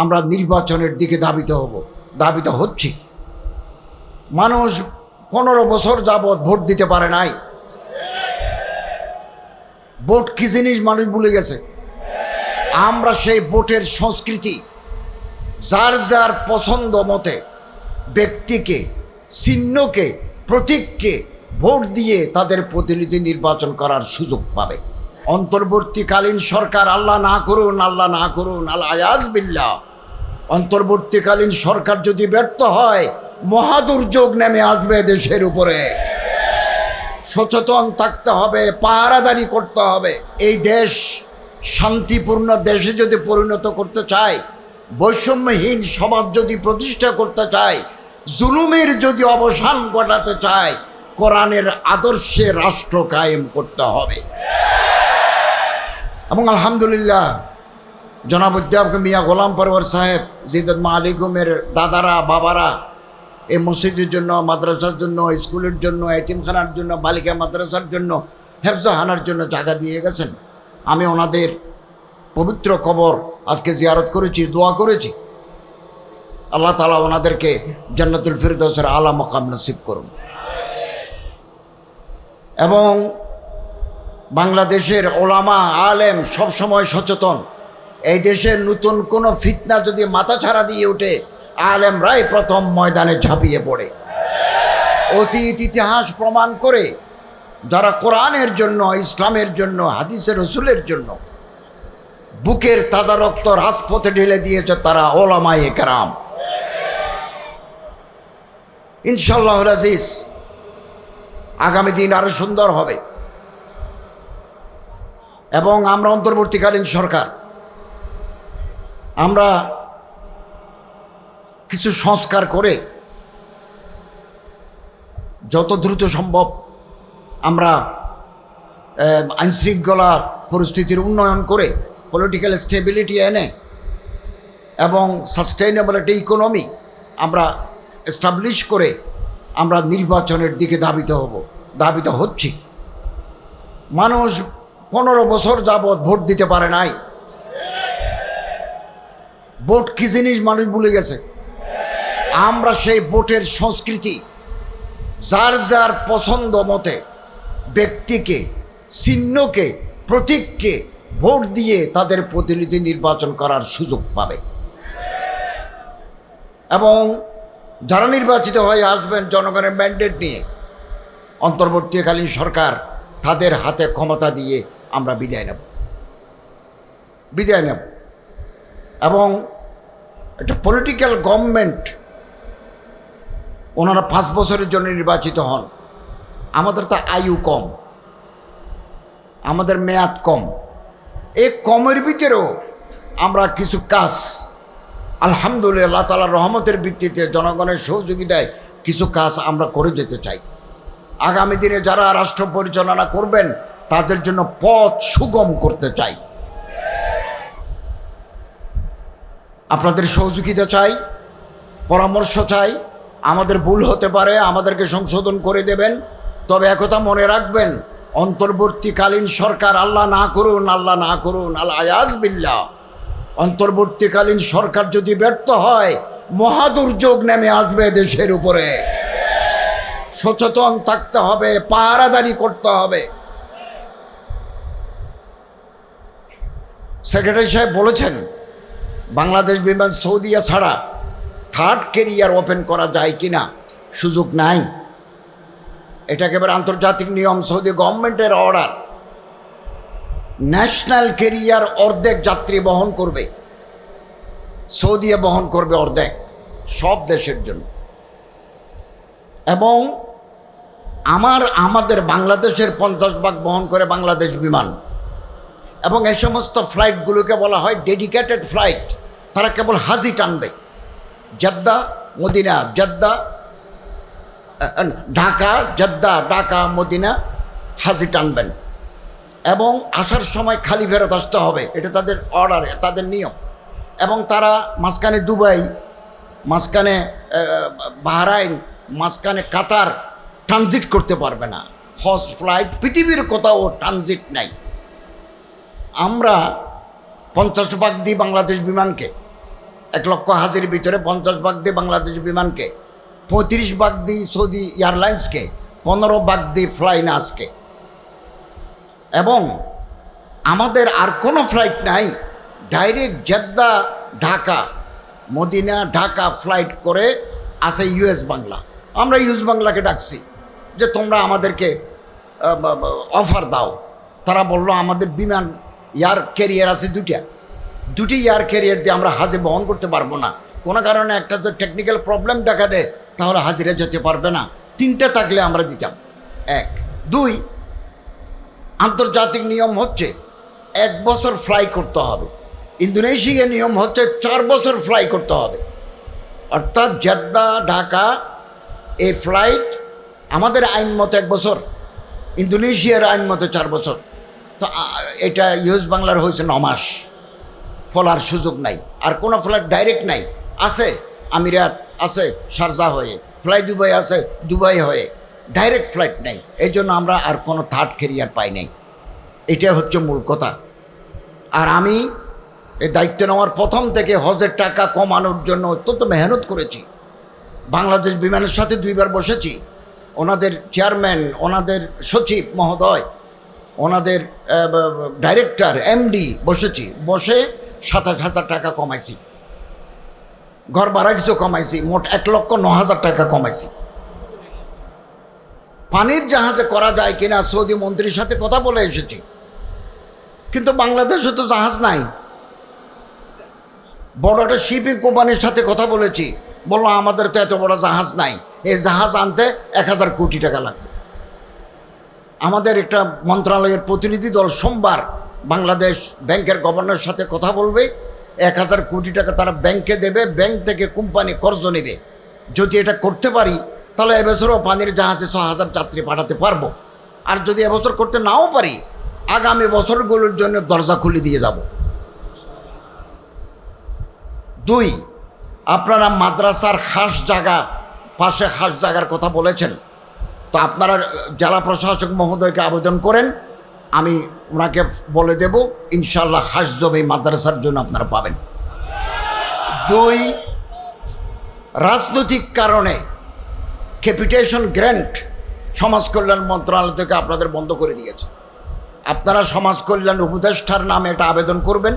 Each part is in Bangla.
আমরা নির্বাচনের দিকে ধাবিত হব, ধাবিত হচ্ছি। মানুষ পনেরো বছর যাবৎ ভোট দিতে পারে নাই। ভোট কি জিনিস মানুষ ভুলে গেছে? আমরা সেই ভোটের সংস্কৃতি, যার যার পছন্দ মতে ব্যক্তিকে, চিহ্নকে, প্রতীককে ভোট দিয়ে তাদের প্রতিনিধি নির্বাচন করার সুযোগ পাবে। অন্তর্বর্তীকালীন সরকার, আল্লাহ না করুন, আল্লাহ না করুন আল্লাহ আয়াজ বিল্লা অন্তর্বর্তীকালীন সরকার যদি ব্যর্থ হয় মহাদুর্যোগ নেমে আসবে দেশের উপরে। সচেতন থাকতে হবে, পাহারাদারি করতে হবে। এই দেশ শান্তিপূর্ণ দেশে যদি পরিণত করতে চায়, বৈষম্যহীন সমাজ যদি প্রতিষ্ঠা করতে চায়, জুলুমের যদি অবসান ঘটাতে চায়, কোরআনের আদর্শে রাষ্ট্র কায়েম করতে হবে। এবং আলহামদুলিল্লাহ জনাব উদ্যাপকে মিয়া গোলাম পরওয়ার সাহেব, জিদত মালিকুমের দাদারা, বাবারা, এই মসজিদের জন্য, মাদ্রাসার জন্য, স্কুলের জন্য, এতিমখানার জন্য, বালিকা মাদ্রাসার জন্য, হেফজাহানার জন্য জায়গা দিয়ে গেছেন। আমি ওনাদের পবিত্র কবর আজকে জিয়ারত করেছি, দোয়া করেছি। আল্লাহ তালা ওনাদেরকে জান্নাতুল ফিরদৌসের আলা মকাম নসিব করুন। এবং বাংলাদেশের ওলামা আলেম সবসময় সচেতন। এই দেশের নতুন কোনো ফিতনা যদি মাথা ছাড়া দিয়ে ওঠে, আলেমরাই প্রথম ময়দানে ঝাঁপিয়ে পড়ে। অতীত ইতিহাস প্রমাণ করে যারা কোরআনের জন্য, ইসলামের জন্য, হাদিসের রসুলের জন্য বুকের তাজা রক্ত রাজপথে ঢেলে দিয়েছে তারা ওলামাই কেরাম। ইনশাল্লাহ রাজিজ আগামী দিন আরও সুন্দর হবে। এবং আমরা অন্তর্বর্তীকালীন সরকার আমরা কিছু সংস্কার করে যত দ্রুত সম্ভব আমরা আইনশৃঙ্খলা পরিস্থিতির উন্নয়ন করে পলিটিক্যাল স্টেবিলিটি এনে এবং সাস্টেইনেবল একটা ইকোনমি আমরা এস্টাবলিশ করে আমরা নির্বাচনের দিকে ধাবিত হব, ধাবিত হচ্ছি। মানুষ পনেরো বছর যাবৎ ভোট দিতে পারে নাই। ভোট কি জিনিস মানুষ ভুলে গেছে? আমরা সেই ভোটের সংস্কৃতি, যার যার পছন্দ মতে ব্যক্তিকে, চিহ্নকে, প্রতীককে ভোট দিয়ে তাদের প্রতিনিধি নির্বাচন করার সুযোগ পাবে। এবং যারা নির্বাচিত হয়ে আসবেন জনগণের ম্যান্ডেট নিয়ে, অন্তর্বর্তীকালীন সরকার তাদের হাতে ক্ষমতা দিয়ে আমরা বিদায় নেব। বিদায় নেব। এবং একটা পলিটিক্যাল গভর্নমেন্ট ওনারা পাঁচ বছরের জন্য নির্বাচিত হন। আমাদের তো আয়ু কম, আমাদের মেয়াদ কম। এই কমের ভিতরেও আমরা কিছু কাজ, আলহামদুলিল্লাহ তালার রহমতের ভিত্তিতে জনগণের সহযোগিতায় কিছু কাজ আমরা করে যেতে চাই। আগামী দিনে যারা রাষ্ট্র পরিচালনা করবেন, তাদের জন্য পথ সুগম করতে চাই। আপনাদের সহযোগিতা চাই, পরামর্শ চাই, আমাদের ভুল হতে পারে, আমাদেরকে সংশোধন করে দেবেন। তবে একথা মনে রাখবেন, অন্তর্বর্তীকালীন সরকার আল্লাহ না করুন, আল্লাহ না করুন আল্লাহ আয়াজ বিল্লা অন্তর্বর্তীকালীন সরকার যদি ব্যর্থ হয় মহাদুর্যোগ নেমে আসবে দেশের উপরে। সচেতন থাকতে হবে, পাহারাদারি করতে হবে। সেক্রেটারি সাহেব বলেছেন বাংলাদেশ বিমান সৌদিয়া ছাড়া থার্ড কেরিয়ার ওপেন করা যায় কি না সুযোগ নাই। এটা একেবারে আন্তর্জাতিক নিয়ম, সৌদি গভর্নমেন্টের অর্ডার ন্যাশনাল কেরিয়ার অর্ধেক যাত্রী বহন করবে। সৌদিয়া বহন করবে অর্ধেক, সব দেশের জন্য। এবং আমার, আমাদের বাংলাদেশের পঞ্চাশ ভাগ বহন করে বাংলাদেশ বিমান। এবং এই সমস্ত ফ্লাইটগুলোকে বলা হয় ডেডিকেটেড ফ্লাইট তারা কেবল হাজি টানবে। Jeddah, Medina, Jeddah Dhaka Jeddah, Dhaka, Medina হাজি টানবেন। এবং আসার সময় খালি ফেরত আসতে হবে, এটা তাদের অর্ডার তাদের নিয়ম। এবং তারা মাঝখানে দুবাই, মাঝখানে বাহরাইন, মাঝখানে কাতার ট্রানজিট করতে পারবে না। হজ ফ্লাইট পৃথিবীর কোথাও ট্রানজিট নাই। আমরা পঞ্চাশ ভাগ দিই বাংলাদেশ বিমানকে। এক লক্ষ হাজির ভিতরে পঞ্চাশ ভাগ দিই বাংলাদেশ বিমানকে, পঁয়ত্রিশ ভাগ দিই সৌদি এয়ারলাইন্সকে, পনেরো ভাগ দিই ফ্লাইনাসকে এবং আমাদের আর কোনো ফ্লাইট নাই, direct Jeddah, Dhaka, Medina, Dhaka flight করে আসে ইউএস বাংলা। আমরা ইউএস বাংলাকে ডাকছি যে তোমরা আমাদেরকে অফার দাও। তারা বলল, আমাদের বিমান ইয়ার ক্যারিয়ার আছে দুইটা। দুটি এয়ার ক্যারিয়ার দিয়ে আমরা হাজে বহন করতে পারব না। কোনো কারণে একটা যদি টেকনিক্যাল প্রবলেম দেখা দেয়, তাহলে হাজিরা যেতে পারবে না। তিনটে থাকলে আমরা দিতাম। এক। দুই, আন্তর্জাতিক নিয়ম হচ্ছে এক বছর ফ্লাই করতে হবে। ইন্দোনেশিয়ার নিয়ম হচ্ছে চার বছর ফ্লাই করতে হবে। অর্থাৎ জেদ্দা, ঢাকা এই ফ্লাইট আমাদের আইন মতো এক বছর, ইন্দোনেশিয়ার আইন মতো চার বছর। তো এটা ইউএস বাংলার হয়েছে ন মাস। ফলার সুযোগ নাই। আর কোনো ফ্লাইট ডাইরেক্ট নাই। আছে, আমিরাত আছে, শারজা হয়ে। ফ্লাই দুবাই আছে, দুবাই হয়ে। ডাইরেক্ট ফ্লাইট নেই। এই জন্য আমরা আর কোনো থার্ড ক্যারিয়ার পাই নাই। এটা হচ্ছে মূল কথা। আর আমি এই দায়িত্ব নেওয়ার প্রথম থেকে হজের টাকা কমানোর জন্য অত্যন্ত মেহনত করেছি। বাংলাদেশ বিমানের সাথে দুইবার বসেছি। ওনাদের চেয়ারম্যান ওনাদের সচিব মহোদয়, ওনাদের ডাইরেক্টর এমডি বসেছি। বসে সাতাশ হাজার টাকা কমাইছি। ঘর ভাড়া কিছু কমাইছি, মোট এক লক্ষ ন হাজার টাকা কমাইছি। পানির জাহাজে করা যায় কিনা সৌদি মন্ত্রীর সাথে কথা বলে এসেছি। কিন্তু বাংলাদেশে তো জাহাজ নাই। বড় একটা শিপিং কোম্পানির সাথে কথা বলেছি। বলল, আমাদের তো এত বড় জাহাজ নাই। এই জাহাজ আনতে এক হাজার কোটি টাকা লাগবে। আমাদের একটা মন্ত্রণালয়ের প্রতিনিধি দল সোমবার বাংলাদেশ ব্যাংকের গভর্নরের সাথে কথা বলবে, এক হাজার কোটি টাকা তারা ব্যাংকে দেবে, ব্যাংক থেকে কোম্পানি কর্জ নেবে। যদি এটা করতে পারি, তাহলে এবছরও পানির জাহাজে ছ হাজার যাত্রী পাঠাতে পারব। আর যদি এবছর করতে নাও পারি, আগামী বছরগুলোর জন্য দরজা খুলে দিয়ে যাব। দুই, আপনারা মাদ্রাসার খাস জায়গা, পাশে খাস জায়গার কথা বলেছেন। তো আপনারা জেলা প্রশাসক মহোদয়কে আবেদন করেন। আমি ওনাকে বলে দেব ইনশাল্লাহ খাস এই মাদ্রাসার জন্য আপনারা পাবেন। দুই, রাজনৈতিক কারণে ক্যাপিটেশন গ্র্যান্ট সমাজ কল্যাণ মন্ত্রণালয় থেকে আপনাদের বন্ধ করে দিয়েছে। আপনারা সমাজ কল্যাণ উপদেষ্টার নামে এটা আবেদন করবেন,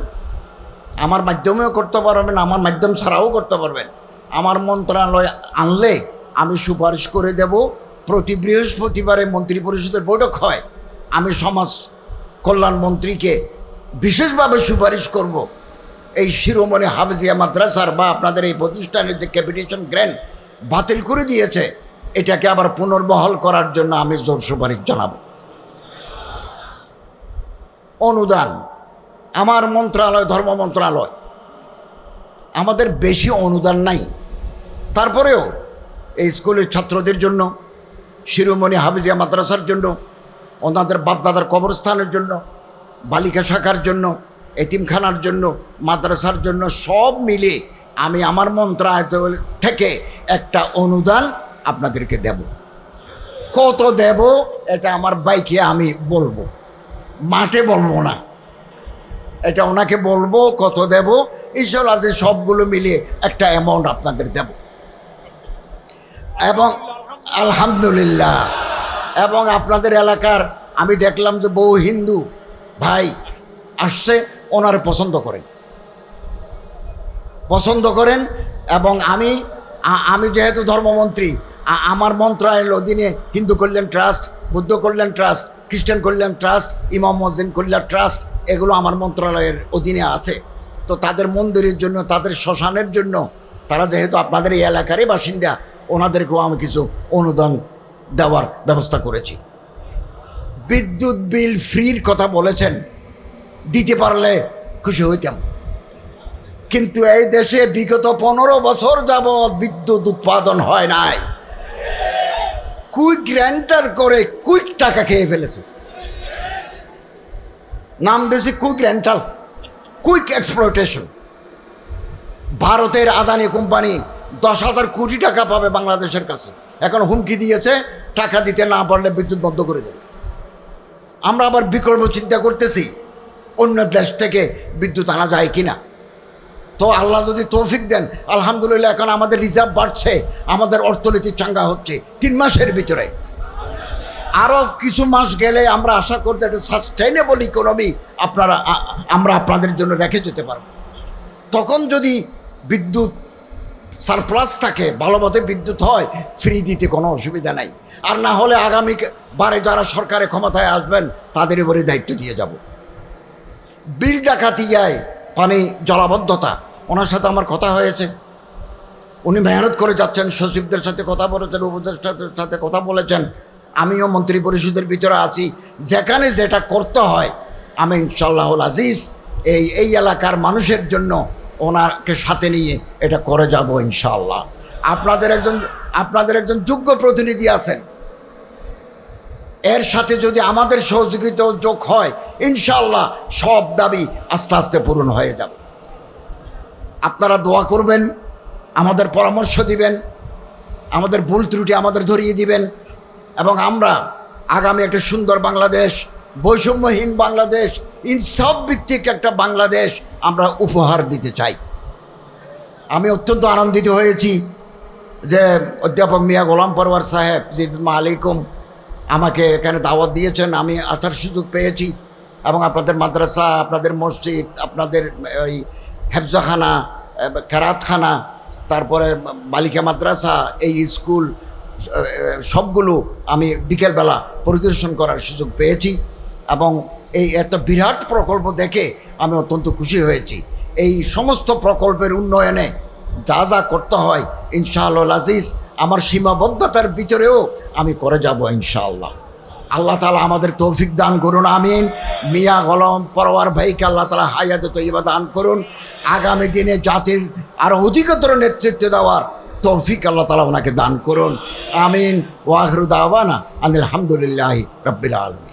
আমার মাধ্যমেও করতে পারবেন, আমার মাধ্যম ছাড়াও করতে পারবেন। আমার মন্ত্রণালয় আনলে আমি সুপারিশ করে দেব, প্রতি বৃহস্পতিবারে মন্ত্রী পরিষদের বৈঠক হয় আমি সমাজ কল্যাণ মন্ত্রীকে বিশেষভাবে সুপারিশ করব। এই শিরোমণি হাফজিয়া মাদ্রাসার বা আপনাদের এই প্রতিষ্ঠানের যে ক্যাপিটেশন গ্র্যান্ড বাতিল করে দিয়েছে, এটাকে আবার পুনর্বহাল করার জন্য আমি জোর সুপারিশ জানাব। অনুদান, আমার মন্ত্রণালয় ধর্ম মন্ত্রণালয় আমাদের বেশি অনুদান নাই। তারপরেও এই স্কুলের ছাত্রদের জন্য, শিরোমণি হাফিজিয়া মাদ্রাসার জন্য ওনাদের বাপদাদার কবরস্থানের জন্য, বালিকা শাখার জন্য, এতিমখানার জন্য, মাদ্রাসার জন্য সব মিলে আমি আমার মন্ত্রণালয় থেকে একটা অনুদান আপনাদেরকে দেব। কত দেব এটা আমার বাইকে আমি বলব। মাঠে বলব না। এটা ওনাকে বলব কত দেব ঈশ্বর আছে সবগুলো মিলিয়ে একটা অ্যামাউন্ট আপনাদের দেব। এবং আলহামদুলিল্লাহ। এবং আপনাদের এলাকার, আমি দেখলাম যে বহু হিন্দু ভাই আসছে, ওনারে পছন্দ করেন। পছন্দ করেন এবং আমি আমি যেহেতু ধর্মমন্ত্রী আমার মন্ত্রণালয়ের অধীনে হিন্দু কল্যাণ ট্রাস্ট, বুদ্ধ কল্যাণ ট্রাস্ট, খ্রিস্টান কল্যাণ ট্রাস্ট, ইমাম মসজিদ কল্যাণ ট্রাস্ট, এগুলো আমার মন্ত্রণালয়ের অধীনে আছে। তো তাদের মন্দিরের জন্য, তাদের শ্মশানের জন্য, তারা যেহেতু আপনাদের এই এলাকারই বাসিন্দা, ওনাদেরকেও আমি কিছু অনুদান দেওয়ার ব্যবস্থা করেছি। বিদ্যুৎ বিল ফ্রির কথা বলেছেন, দিতে পারলে খুশি হইতাম। কিন্তু এই দেশে বিগত পনেরো বছর যাবৎ বিদ্যুৎ উৎপাদন হয় নাই। কুইক রেন্টার করে কুইক টাকা খেয়ে ফেলেছে। নাম দিয়েছে কুইক রেন্টাল, কুইক এক্সপ্লোটেশন ভারতের আদানি কোম্পানি দশ হাজার কোটি টাকা পাবে বাংলাদেশের কাছে। এখন হুমকি দিয়েছে টাকা দিতে না পারলে বিদ্যুৎ বন্ধ করে দেবে। আমরা আবার বিকল্প চিন্তা করতেছি, অন্য দেশ থেকে বিদ্যুৎ আনা যায় কি না তো আল্লাহ যদি তৌফিক দেন, আলহামদুলিল্লাহ এখন আমাদের রিজার্ভ বাড়ছে, আমাদের অর্থনীতি চাঙ্গা হচ্ছে তিন মাসের ভিতরে। আরও কিছু মাস গেলে আমরা আশা করতে একটা সাস্টেনেবল ইকোনমি আপনারা আমরা আপনাদের জন্য রেখে যেতে পারব। তখন যদি বিদ্যুৎ সারপ্লাস থাকে, ভালো মতে বিদ্যুৎ হয় ফ্রি দিতে কোনো অসুবিধা নাই। আর না হলে আগামী বারে যারা সরকারে ক্ষমতায় আসবেন, তাদের উপরে দায়িত্ব দিয়ে যাব। বিল ডাকাতি যায় পানি জলাবদ্ধতা। ওনার সাথে আমার কথা হয়েছে। উনি মেহনত করে যাচ্ছেন, সচিবদের সাথে কথা বলেছেন, উপদেষ্টাদের সাথে কথা বলেছেন। আমিও মন্ত্রী পরিষদের ভিতরে আছি। যেখানে যেটা করতে হয়, আমি ইনশাল্লাহ আজিজ এই এই এলাকার মানুষের জন্য ওনাকে সাথে নিয়ে এটা করে যাব ইনশাল্লাহ আপনাদের একজন আপনাদের একজন যোগ্য প্রতিনিধি আছেন। এর সাথে যদি আমাদের সহযোগিতা যোগ হয় ইনশাল্লাহ সব দাবি আস্তে আস্তে পূরণ হয়ে যাবে। আপনারা দোয়া করবেন, আমাদের পরামর্শ দিবেন, আমাদের ভুল ত্রুটি আমাদের ধরিয়ে দিবেন এবং আমরা আগামী একটা সুন্দর বাংলাদেশ, বৈষম্যহীন বাংলাদেশ, ইনসাফ ভিত্তিক একটা বাংলাদেশ আমরা উপহার দিতে চাই। আমি অত্যন্ত আনন্দিত হয়েছি যে অধ্যাপক মিয়া গোলাম পরওয়ার সাহেব জিদমা আলাইকুম আমাকে এখানে দাওয়াত দিয়েছেন। আমি আসার সুযোগ পেয়েছি এবং আপনাদের মাদ্রাসা, আপনাদের মসজিদ, আপনাদের ওই হেফজাখানা, খেরাতখানা, তারপরে বালিকা মাদ্রাসা, এই স্কুল, সবগুলো আমি বিকেলবেলা পরিদর্শন করার সুযোগ পেয়েছি এবং এই একটা বিরাট প্রকল্প দেখে আমি অত্যন্ত খুশি হয়েছি। এই সমস্ত প্রকল্পের উন্নয়নে যা যা করতে হয়, ইনশাআল্লাহ আজিজ, আমার সীমাবদ্ধতার ভিতরেও আমি করে যাব ইনশাআল্লাহ। আল্লাহ তালা আমাদের তৌফিক দান করুন, আমিন। মিয়া গলম পরওয়ার ভাইকে আল্লাহ তালা হায়াতে তৈবা দান করুন। আগামী দিনে জাতির আরও অধিকতর নেতৃত্ব দেওয়ার তৌফিক আল্লাহ তালা ওনাকে দান করুন। আমিন। ওয়াহরুদ আওয়ানা আলহামদুলিল্লাহ রব্বিল আলমী